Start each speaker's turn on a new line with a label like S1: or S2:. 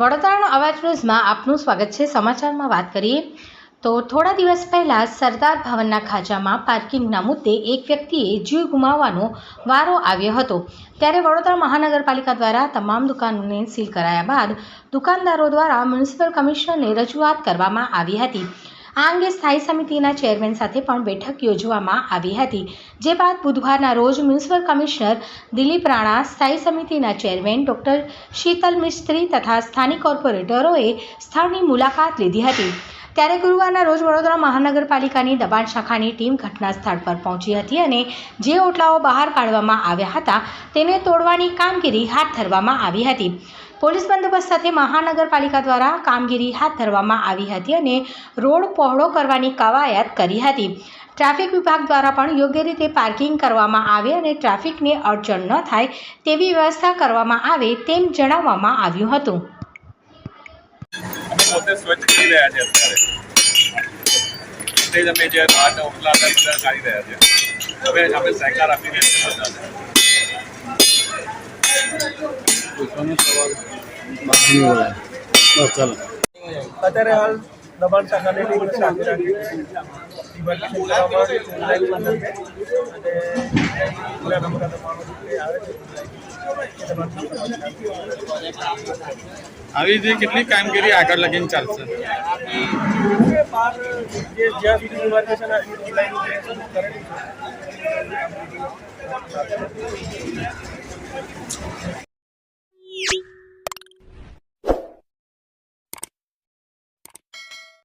S1: વડોદરાનો અવાજ ન્યૂઝમાં આપનું સ્વાગત છે. સમાચારમાં વાત કરીએ તો થોડા દિવસ પહેલાં સરદાર ભવનના ખાંચામાં પાર્કિંગના મુદ્દે એક વ્યક્તિએ જીવ ગુમાવવાનો વારો આવ્યો હતો. ત્યારે વડોદરા મહાનગરપાલિકા દ્વારા તમામ દુકાનોને સીલ કરાયા બાદ દુકાનદારો દ્વારા મ્યુનિસિપલ કમિશનરને રજૂઆત કરવામાં આવી હતી. આ અંગે સ્થાયી સમિતિના ચેરમેન સાથે પણ બેઠક યોજવામાં આવી હતી. જે બાદ બુધવારના રોજ મ્યુનિસિપલ કમિશનર દિલીપ રાણા, સ્થાયી સમિતિના ચેરમેન ડોક્ટર શીતલ મિસ્ત્રી તથા સ્થાનિક કોર્પોરેટરોએ સ્થળની મુલાકાત લીધી હતી. ત્યારે ગુરુવારના રોજ વડોદરા મહાનગરપાલિકાની દબાણ શાખાની ટીમ ઘટના સ્થળ પર પહોંચી હતી અને જે ઓટલાઓ બહાર કાઢવામાં આવ્યા હતા તેને તોડવાની કામગીરી હાથ ધરવામાં આવી હતી. પોલીસ બંદોબસ્ત સાથે મહાનગરપાલિકા દ્વારા કામગીરી હાથ ધરવામાં આવી હતી અને રોડ પહોળો કરવાની કવાયત કરી હતી. ટ્રાફિક વિભાગ દ્વારા પણ યોગ્ય રીતે પાર્કિંગ કરવામાં આવે અને ટ્રાફિકને અડચણ ન થાય તેવી વ્યવસ્થા કરવામાં આવે તેમ જણાવવામાં આવ્યું હતું.
S2: પોતે સ્વચ્છ અત્યારે
S3: હાલ દબાણ શાખાને આવી રાખી. જે
S4: રીતે કેટલી કામગીરી આગળ લગીને ચાલશે?
S3: જ્યાં સુધી